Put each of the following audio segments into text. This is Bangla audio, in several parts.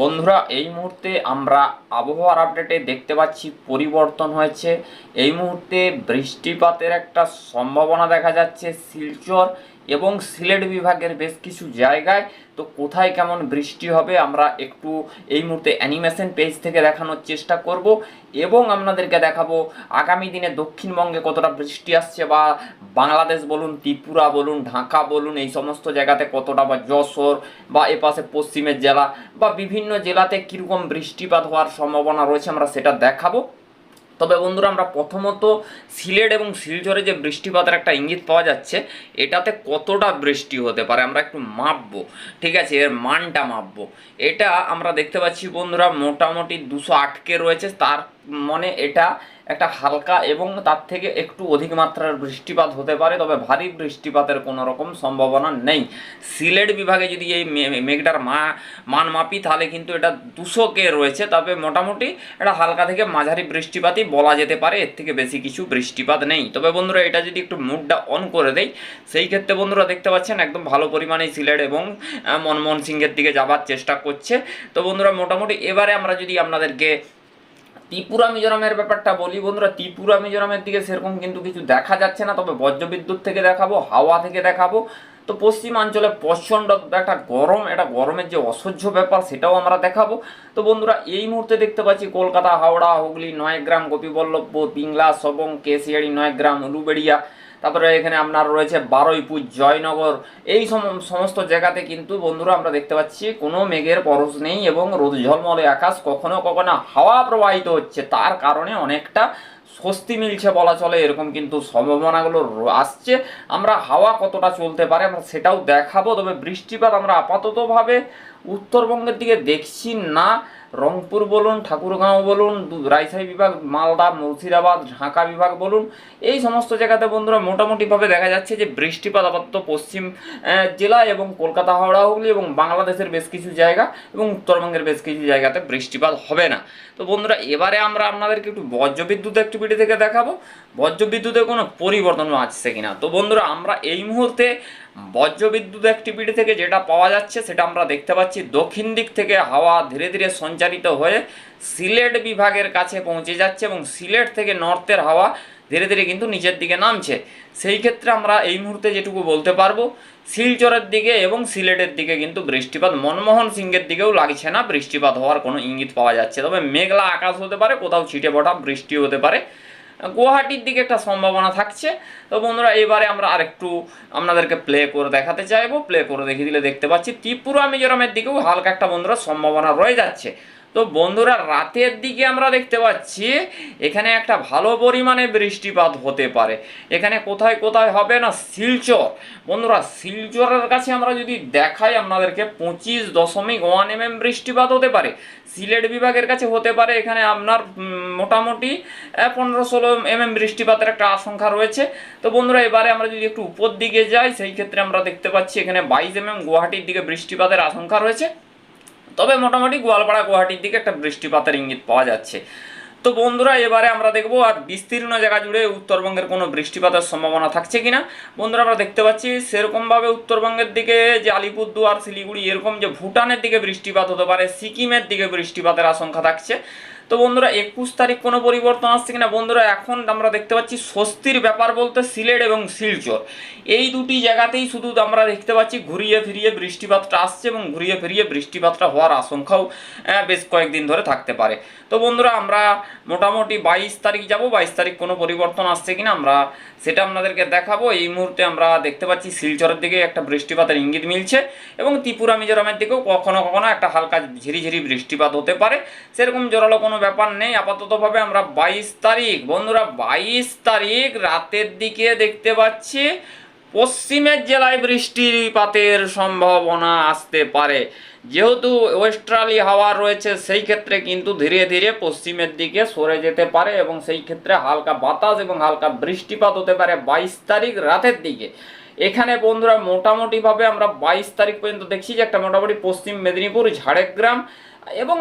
বন্ধুরা, এই মুহূর্তে আমরা আবহাওয়ার আপডেটে দেখতে পাচ্ছি, পরিবর্তন হয়েছে। এই মুহূর্তে বৃষ্টিপাতের একটা সম্ভাবনা দেখা যাচ্ছে শিলচর এবং সিলেট বিভাগের বেশ কিছু জায়গায়, তো কোথায় কেমন বৃষ্টি হবে আমরা একটু এই মুহূর্তে অ্যানিমেশন পেজ থেকে দেখানোর চেষ্টা করব এবং আপনাদেরকে দেখাবো আগামী দিনে দক্ষিণবঙ্গে কতটা বৃষ্টি আসছে বা বাংলাদেশ বলুন, ত্রিপুরা বলুন, ঢাকা বলুন, এই সমস্ত জায়গাতে কতটা বা যশোর বা এপাশে পশ্চিমের জেলা বা বিভিন্ন জেলাতে কীরকম বৃষ্টিপাত হওয়ার সম্ভাবনা রয়েছে আমরা সেটা দেখাবো। তবে বন্ধুরা আমরা প্রথমত সিলেট এবং শিলচরে যে বৃষ্টিপাতের একটা ইঙ্গিত পাওয়া যাচ্ছে, এটাতে কতটা বৃষ্টি হতে পারে আমরা একটু মাপবো। ঠিক আছে, এর মানটা মাপবো। এটা আমরা দেখতে পাচ্ছি বন্ধুরা, মোটামুটি দুশো আটকে রয়েছে, তার মানে এটা একটা হালকা এবং তার থেকে একটু অধিক মাত্রার বৃষ্টিপাত হতে পারে, তবে ভারী বৃষ্টিপাতের কোনো রকম সম্ভাবনা নেই। সিলেট বিভাগে যদি এই মেঘটার মা মান মাপি তাহলে কিন্তু এটা দুশোকে রয়েছে, তবে মোটামুটি এটা হালকা থেকে মাঝারি বৃষ্টিপাতই বলা যেতে পারে, এর থেকে বেশি কিছু বৃষ্টিপাত নেই। তবে বন্ধুরা, এটা যদি একটু মুডটা অন করে দেই, সেই ক্ষেত্রে বন্ধুরা দেখতে পাচ্ছেন একদম ভালো পরিমাণে সিলেট এবং মনমোহন সিংহের দিকে যাবার চেষ্টা করছে। তো বন্ধুরা, মোটামুটি এবারে আমরা যদি আপনাদেরকে ত্রিপুরা মিজোরামের ব্যাপারটা বলি বন্ধুরা, ত্রিপুরা মিজোরামের দিকে সেরকম কিন্তু কিছু দেখা যাচ্ছে না, তবে বজ্রবিদ্যুৎ থেকে দেখাবো, হাওয়া থেকে দেখাবো। তো পশ্চিমাঞ্চলে প্রচণ্ড একটা গরম এটা গরমের যে অসহ্য ব্যাপার সেটাও আমরা দেখাবো। তো বন্ধুরা, এই মুহূর্তে দেখতে পাচ্ছি কলকাতা, হাওড়া, হুগলি, নয়গ্রাম, গোপীবল্লভপুর, পিংলা, সবং কেশিয়াড়ি নয়গ্রাম, উলুবেড়িয়া তারপরে এখানে আপনার রয়েছে বারুইপুর জয়নগর। এই সম- সমস্ত জায়গাতে কিন্তু বন্ধুরা আমরা দেখতে পাচ্ছি, কোনো মেঘের পরশ নেই এবং রোদ ঝলমলে আকাশ কখনো কখনো হাওয়া প্রবাহিত হচ্ছে। তার কারণে অনেকটা স্বস্তি মিলছে বলা চলে, এরকম কিন্তু সম্ভাবনাগুলো আসছে। আমরা হাওয়া কতটা চলতে পারে আমরা সেটাও দেখাবো, তবে বৃষ্টিপাত আমরা আপাততভাবে উত্তরবঙ্গের দিকে দেখছি না। রংপুর বলুন, ঠাকুরগাঁও বলুন রাজশাহী বিভাগ, মালদা, মুর্শিদাবাদ, ঢাকা বিভাগ বলুন, এই সমস্ত জায়গাতে বন্ধুরা মোটামুটিভাবে দেখা যাচ্ছে যে বৃষ্টিপাত আপাতত পশ্চিম জেলা এবং কলকাতা, হাওড়া, হুগলি এবং বাংলাদেশের বেশ কিছু জায়গা এবং উত্তরবঙ্গের বেশ কিছু জায়গাতে বৃষ্টিপাত হবে না। তো বন্ধুরা, এবারে আমরা আপনাদেরকে একটু বজ্রবিদ্যুৎ অ্যাক্টিভিটি থেকে দেখাবো। বজ্রবিদ্যুতে কোনো পরিবর্তন আসছে কিনা? তো বন্ধুরা, আমরা এই মুহূর্তে বজ্রবিদ্যুৎ অ্যাক্টিভিটি থেকে যেটা পাওয়া যাচ্ছে, সেটা আমরা দেখতে পাচ্ছি। দক্ষিণ দিক থেকে হাওয়া ধীরে ধীরে সঞ্চারিত হয়ে সিলেট বিভাগের কাছে পৌঁছে যাচ্ছে এবং সিলেট থেকে নর্থের হাওয়া ধীরে ধীরে কিন্তু নিচের দিকে নামছে। সেই ক্ষেত্রে আমরা এই মুহূর্তে যেটুকু বলতে পারব, শিলচরের দিকে এবং সিলেটের দিকে কিন্তু বৃষ্টিপাত, মনমোহন সিংয়ের দিকেও লাগছে না। বৃষ্টিপাত হওয়ার কোনো ইঙ্গিত পাওয়া যাচ্ছে। তবে মেঘলা আকাশ হতে পারে, কোথাও ছিটে ফোটা বৃষ্টি হতে পারে। গুয়াহাটির দিকে একটা সম্ভাবনা থাকছে। তো বন্ধুরা, এবারে আমরা আরেকটু আপনাদেরকে প্লে করে দেখাতে চাইব। প্লে করে দেখিয়ে দিলে দেখতে পাচ্ছি, ত্রিপুরা মিজোরামের দিকেও হালকা একটা বন্ধুরা সম্ভাবনা রয়ে যাচ্ছে। তো বন্ধুরা, রাতের দিকে আমরা দেখতে পাচ্ছি এখানে একটা ভালো পরিমাণে বৃষ্টিপাত হতে পারে। এখানে কোথায় কোথায় হবে না? শিলচর। বন্ধুরা, শিলচরের কাছে আমরা যদি দেখাই, আপনাদেরকে পঁচিশ দশমিক ওয়ান এম এম বৃষ্টিপাত হতে পারে। সিলেট বিভাগের কাছে হতে পারে। এখানে আপনার মোটামুটি পনেরো ষোলো এম এম বৃষ্টিপাতের একটা আশঙ্কা রয়েছে। তো বন্ধুরা, এবারে আমরা যদি একটু উপর দিকে যাই, সেই ক্ষেত্রে আমরা দেখতে পাচ্ছি এখানে বাইশ এম এম গুয়াহাটির দিকে বৃষ্টিপাতের আশঙ্কা রয়েছে। তবে মোটামুটি গোয়ালপাড়া, গুয়াহাটির দিকে একটা বৃষ্টিপাতের ইঙ্গিত পাওয়া যাচ্ছে। তো বন্ধুরা, এবারে আমরা দেখব আর বিস্তীর্ণ জায়গা জুড়ে উত্তরবঙ্গের কোনো বৃষ্টিপাতের সম্ভাবনা থাকছে কিনা। বন্ধুরা, আমরা দেখতে পাচ্ছি সেরকমভাবে উত্তরবঙ্গের দিকে যে আলিপুরদুয়ার, শিলিগুড়ি, এরকম যে ভুটানের দিকে বৃষ্টিপাত হতে পারে, সিকিমের দিকে বৃষ্টিপাতের আশঙ্কা থাকছে। তো বন্ধুরা, একুশ তারিখ কোনো পরিবর্তন আসছে কিনা? বন্ধুরা, এখন আমরা দেখতে পাচ্ছি স্বস্তির ব্যাপার বলতে সিলেট এবং শিলচর। এই দুটি জায়গাতেই শুধু আমরা দেখতে পাচ্ছি ঘুরিয়ে ফিরিয়ে বৃষ্টিপাতটা আসছে এবং ঘুরিয়ে ফিরিয়ে বৃষ্টিপাতটা হওয়ার আশঙ্কাও বেশ কয়েকদিন ধরে থাকতে পারে। তো বন্ধুরা, আমরা মোটামুটি বাইশ তারিখ যাব। বাইশ তারিখ কোনো পরিবর্তন আসছে কিনা আমরা সেটা আপনাদেরকে দেখাবো। এই মুহূর্তে আমরা দেখতে পাচ্ছি শিলচরের দিকে একটা বৃষ্টিপাতের ইঙ্গিত মিলছে এবং ত্রিপুরা, মিজোরামের দিকেও কখনো কখনো একটা হালকা ঝিরিঝিরি বৃষ্টিপাত হতে পারে। সেরকম জোরালো কোনো ব্যাপার নেই, আপাততভাবে আমরা বাইশ তারিখ, বন্ধুরা বাইশ তারিখ রাতের দিকে দেখতে পাচ্ছি পশ্চিমের জেলায় বৃষ্টিপাতের সম্ভাবনা আসতে পারে। যেহেতু ওয়েস্ট্রালি হাওয়া রয়েছে, সেই ক্ষেত্রে কিন্তু ধীরে ধীরে পশ্চিমের দিকে সরে যেতে পারে এবং সেই ক্ষেত্রে হালকা বাতাস এবং হালকা বৃষ্টিপাত হতে পারে বাইশ তারিখ রাতের দিকে। এখানে বন্ধুরা মোটামুটিভাবে আমরা বাইশ তারিখ পর্যন্ত দেখছি যে একটা মোটামুটি পশ্চিম মেদিনীপুর, ঝাড়গ্রাম এবং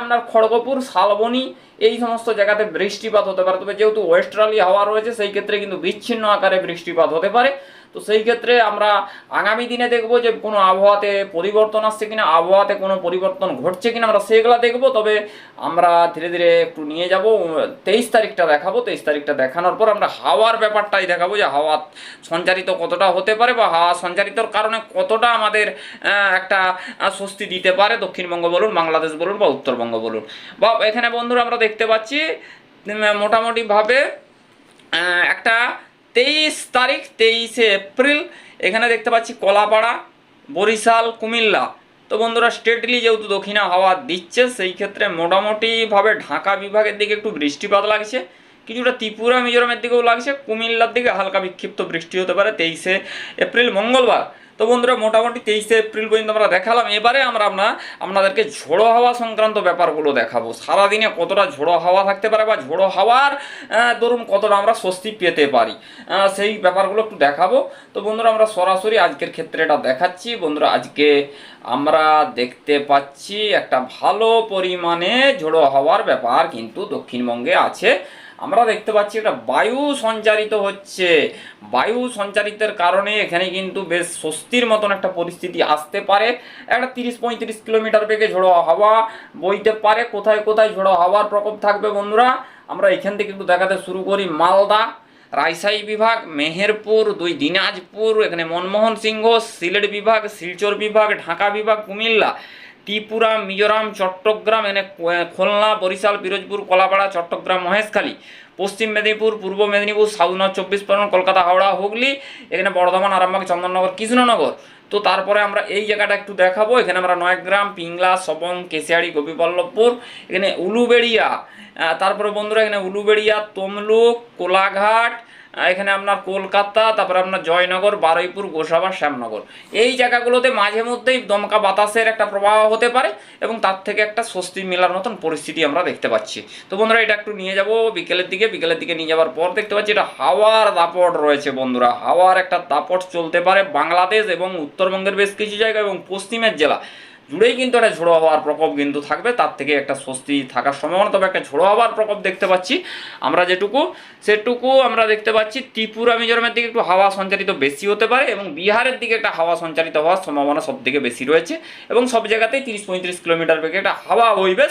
আপনার খড়গপুর, শালবনি এই সমস্ত জায়গাতে বৃষ্টিপাত হতে পারে। তবে যেহেতু ওয়েস্ট্রালি হাওয়া রয়েছে, সেই ক্ষেত্রে কিন্তু বিচ্ছিন্ন আকারে বৃষ্টিপাত হতে পারে। তো সেই ক্ষেত্রে আমরা আগামী দিনে দেখব যে কোনো আবহাওয়াতে পরিবর্তন আসছে কিনা, আবহাওয়াতে কোনো পরিবর্তন ঘটছে কিনা আমরা সেগুলো দেখব। তবে আমরা ধীরে ধীরে একটু নিয়ে যাব। তেইশ তারিখটা দেখাবো। তেইশ তারিখটা দেখানোর পর আমরা হাওয়ার ব্যাপারটাই দেখাবো যে হাওয়া সঞ্চারিত কতটা হতে পারে বা হাওয়া সঞ্চারিতর কারণে কতটা আমাদের একটা স্বস্তি দিতে পারে। দক্ষিণবঙ্গ বলুন, বাংলাদেশ বলুন বা উত্তরবঙ্গ বলুন। বা এখানে বন্ধুরা আমরা দেখতে পাচ্ছি মোটামুটিভাবে একটা তেইশ তারিখ, তেইশে এপ্রিল। এখানে দেখতে পাচ্ছি কলাপাড়া, বরিশাল, কুমিল্লা। তো বন্ধুরা, স্টেটলি যেহেতু দক্ষিণা হাওয়া দিচ্ছে, সেই ক্ষেত্রে মোটামুটিভাবে ঢাকা বিভাগের দিকে একটু বৃষ্টিপাত লাগছে। কিছুটা ত্রিপুরা মিজোরামের দিকেও লাগছে। কুমিল্লার দিকে হালকা বিক্ষিপ্ত বৃষ্টি হতে পারে তেইশে এপ্রিল, মঙ্গলবার। তো বন্ধুরা, মোটামুটি তেইশে এপ্রিল পর্যন্ত আমরা দেখালাম। এবারে আমরা আমরা আপনাদেরকে ঝোড়ো হাওয়া সংক্রান্ত ব্যাপারগুলো দেখাবো। সারাদিনে কতটা ঝোড়ো হাওয়া থাকতে পারে বা ঝোড়ো হাওয়ার দরুন কতটা আমরা স্বস্তি পেতে পারি সেই ব্যাপারগুলো একটু দেখাবো। তো বন্ধুরা, আমরা সরাসরি আজকের ক্ষেত্রে এটা দেখাচ্ছি। বন্ধুরা, আজকে আমরা দেখতে পাচ্ছি একটা ভালো পরিমাণে ঝোড়ো হাওয়ার ব্যাপার কিন্তু দক্ষিণবঙ্গে আছে। আমরা দেখতে পাচ্ছি একটা বায়ু সঞ্চারিত হচ্ছে। বায়ু সঞ্চারিতের কারণে এখানে কিন্তু বেশ স্বস্তির মতন একটা পরিস্থিতি আসতে পারে। একটা তিরিশ পঁয়ত্রিশ কিলোমিটার বেগে ঝোড়ো হাওয়া বইতে পারে। কোথায় কোথায় ঝোড়ো হাওয়ার প্রকোপ থাকবে বন্ধুরা? আমরা এখান থেকে একটু দেখাতে শুরু করি মালদা রাজশাহী বিভাগ, মেহেরপুর, দুই দিনাজপুর, এখানে মনমোহন সিংহ, সিলেট বিভাগ, শিলচর বিভাগ, ঢাকা বিভাগ, কুমিল্লা। ত্রিপুরা, মিজোরাম, চট্টগ্রাম, এনে খুলনা, বরিশাল, পিরোজপুর, কলাপাড়া, চট্টগ্রাম, মহেশখালী। পশ্চিম মেদিনীপুর, পূর্ব মেদিনীপুর, সাউথ, নর্থ, চব্বিশ পরগনা, কলকাতা, হাওড়া, হুগলি, এখানে বর্ধমান, আরামবাগ, চন্দননগর, কৃষ্ণনগর। তো তারপরে আমরা এই জায়গাটা একটু দেখাবো। এখানে আমরা নয়গ্রাম, পিংলা, সবং, কেশিয়াড়ি, গোপীবল্লভপুর, এখানে উলুবেড়িয়া। তারপরে বন্ধুরা, এখানে উলুবেড়িয়া, তমলুক, কোলাঘাট এখানে আপনার কলকাতা, তারপরে আপনার জয়নগর, বারুইপুর, গোসাবা, শ্যামনগর। এই জায়গাগুলোতে মাঝে মধ্যেই দমকা বাতাসের একটা প্রবাহ হতে পারে এবং তার থেকে একটা স্বস্তি মেলার মতন পরিস্থিতি আমরা দেখতে পাচ্ছি। তো বন্ধুরা, এটা একটু নিয়ে যাব বিকেলের দিকে। বিকেলের দিকে নিয়ে যাওয়ার পর দেখতে পাচ্ছি এটা হাওয়ার দাপট রয়েছে বন্ধুরা। হাওয়ার একটা দাপট চলতে পারে বাংলাদেশ এবং উত্তরবঙ্গের বেশ কিছু জায়গা এবং পশ্চিমের জেলা। জুড়েই কিন্তু একটা ঝোড়ো হওয়ার প্রকোপ কিন্তু থাকবে, তার থেকে একটা স্বস্তি থাকার সম্ভাবনা। তবে একটা ঝোড়ো হওয়ার প্রকোপ দেখতে পাচ্ছি। আমরা যেটুকু, সেটুকু আমরা দেখতে পাচ্ছি, ত্রিপুরা, মিজোরামের দিকে একটু হাওয়া সঞ্চারিত বেশি হতে পারে এবং বিহারের দিকে একটা হাওয়া সঞ্চারিত হওয়ার সম্ভাবনা সব থেকে বেশি রয়েছে এবং সব জায়গাতেই তিরিশ পঁয়ত্রিশ কিলোমিটার বেগে একটা হাওয়া বইবে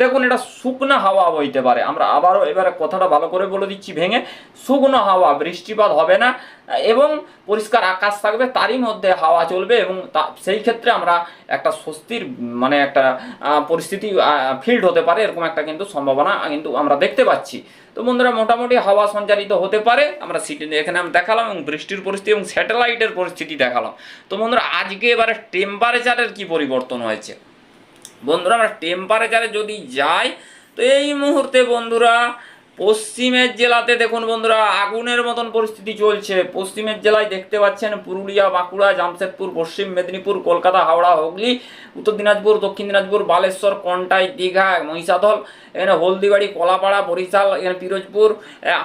দেখুন, এটা শুকনো হাওয়া বইতে পারে। আমরা আবারও এবারে কথাটা ভালো করে বলে দিচ্ছি ভেঙে, শুকনো হাওয়া, বৃষ্টিপাত হবে না। এবং পরিষ্কার আকাশ থাকবে, তারই মধ্যে হাওয়া চলবে এবং সেই ক্ষেত্রে আমরা একটা স্বস্তির মানে একটা পরিস্থিতি ফিল্ড হতে পারে, এরকম একটা কিন্তু সম্ভাবনা কিন্তু আমরা দেখতে পাচ্ছি। তো বন্ধুরা, মোটামুটি হাওয়া সঞ্চারিত হতে পারে, আমরা সিটি এখানে আমি দেখালাম এবং বৃষ্টির পরিস্থিতি এবং স্যাটেলাইটের পরিস্থিতি দেখালাম। তো বন্ধুরা, আজকে এবারে টেম্পারেচারের কি পরিবর্তন হয়েছে? বন্ধুরা, আমরা টেম্পারেচারে যদি যাই, তো এই মুহূর্তে বন্ধুরা পশ্চিমের জেলাতে দেখুন বন্ধুরা, আগুনের মতন পরিস্থিতি চলছে। পশ্চিমের জেলায় দেখতে পাচ্ছেন পুরুলিয়া, বাঁকুড়া, জামশেদপুর, পশ্চিম মেদিনীপুর, কলকাতা, হাওড়া, হুগলি, উত্তর দিনাজপুর, দক্ষিণ দিনাজপুর, বালেশ্বর, কন্টাই, দীঘা মহিষাধল এখানে হলদিবাড়ি, কলাপাড়া, বরিশাল, এখানে পিরোজপুর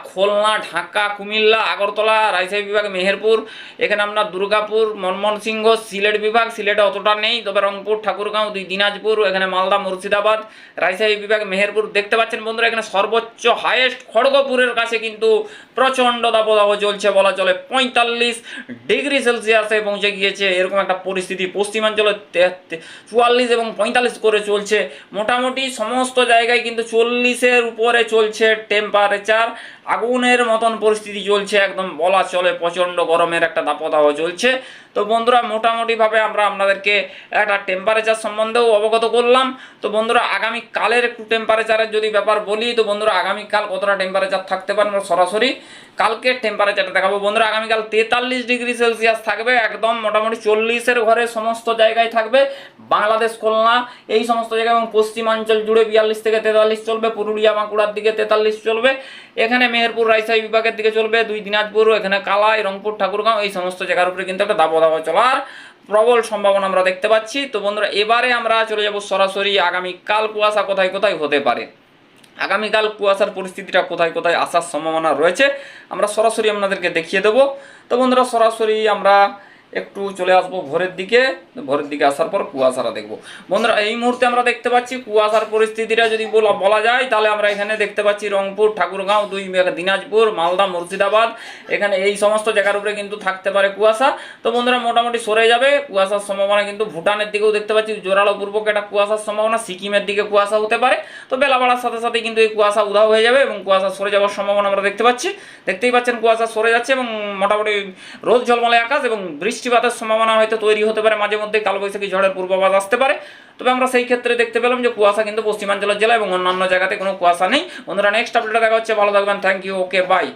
খুলনা, ঢাকা, কুমিল্লা, আগরতলা, রাজশাহী বিভাগ, মেহেরপুর, এখানে আপনার দুর্গাপুর, মনমোহন সিংহ, সিলেট বিভাগ, সিলেটে অতটা নেই, তবে রংপুর, ঠাকুরগাঁও, দুই দিনাজপুর, এখানে মালদা, মুর্শিদাবাদ, রাজশাহী বিভাগ, মেহেরপুর, দেখতে পাচ্ছেন বন্ধুরা, এখানে সর্বোচ্চ হাইয়েস্ট খড়গপুরের কাছে কিন্তু প্রচণ্ড দাবদাহ চলছে বলা চলে পঁয়তাল্লিশ ডিগ্রি সেলসিয়াসে পৌঁছে গিয়েছে। এরকম একটা পরিস্থিতি পশ্চিমাঞ্চলে চুয়াল্লিশ এবং পঁয়তাল্লিশ করে চলছে। মোটামুটি সমস্ত জায়গায় কিন্তু চল্লিশের উপরে চলছে টেম্পারেচার আগুনের মতন পরিস্থিতি চলছে, একদম বলা চলে প্রচণ্ড গরমের একটা দাপদাহ চলছে। তো বন্ধুরা, মোটামুটিভাবে আমরা আপনাদেরকে একটা টেম্পারেচার সম্বন্ধেও অবগত করলাম। তো বন্ধুরা আগামী কালের একটু টেম্পারেচারের যদি ব্যাপার বলি, তো বন্ধুরা, আগামীকাল কতটা টেম্পারেচার থাকতে পারে আমরা সরাসরি কালকে টেম্পারেচারটা দেখাবো। বন্ধুরা, আগামীকাল তেতাল্লিশ ডিগ্রি সেলসিয়াস থাকবে, একদম মোটামুটি চল্লিশের ঘরে সমস্ত জায়গায় থাকবে। বাংলাদেশ, খুলনা, এই সমস্ত জায়গায় এবং পশ্চিমাঞ্চল জুড়ে বিয়াল্লিশ থেকে তেতাল্লিশ চলবে। পুরুলিয়া, বাঁকুড়ার দিকে তেতাল্লিশ চলবে। এখানে মেহেরপুর, রাজশাহী বিভাগের দিকে চলবে। দুই দিনাজপুর, এখানে কালাই, রংপুর, ঠাকুরগাঁও, এই সমস্ত জায়গার উপরে কিন্তু একটা দাবদাহ চলার প্রবল সম্ভাবনা আমরা দেখতে পাচ্ছি। তো বন্ধুরা, এবারে আমরা চলে যাব সরাসরি আগামীকাল কুয়াশা কোথায় কোথায় হতে পারে? আগামীকাল কুয়াশার পরিস্থিতিটা কোথায় কোথায় আসার সম্ভাবনা রয়েছে। আমরা সরাসরি আপনাদেরকে দেখিয়ে দেবো। তো বন্ধুরা, সরাসরি আমরা একটু চলে আসব ভোরের দিকে ভোরের দিকে আসার পর কুয়াশাটা দেখব। বন্ধুরা, এই মুহূর্তে আমরা দেখতে পাচ্ছি কুয়াশার পরিস্থিতিটা যদি বলা বলা যায়, তাহলে আমরা এখানে দেখতে পাচ্ছি রংপুর, ঠাকুরগাঁও, দুই দিনাজপুর, মালদা, মুর্শিদাবাদ। এখানে এই সমস্ত জায়গার উপরে কিন্তু থাকতে পারে কুয়াশা। তো বন্ধুরা, মোটামুটি সরে যাবে। কুয়াশার সম্ভাবনা কিন্তু ভুটানের দিকেও দেখতে পাচ্ছি, জোরালো পূর্বক একটা কুয়াশার সম্ভাবনা। সিকিমের দিকে কুয়াশা হতে পারে। তো বেলা বাড়ার সাথে সাথে কিন্তু এই কুয়াশা উধাও হয়ে যাবে এবং কুয়াশা সরে যাওয়ার সম্ভাবনা আমরা দেখতে পাচ্ছি। দেখতেই পাচ্ছেন কুয়াশা সরে যাচ্ছে এবং মোটামুটি রোদ ঝলমলে আকাশ এবং বৃষ্টিপাতের সম্ভাবনা হয়তো তৈরি হতে পারে, মাঝে মধ্যে কালবৈশাখী ঝড়ের পূর্বাভাস আসতে পারে। তবে আমরা সেই ক্ষেত্রে দেখতে পেলাম যে কুয়াশা কিন্তু পশ্চিমাঞ্চলের জেলা এবং অন্যান্য জায়গাতে কোনো কুয়াশা নেই। বন্ধুরা নেক্সট আপডেটে দেখা হচ্ছে। ভালো থাকবেন। Thank you okay bye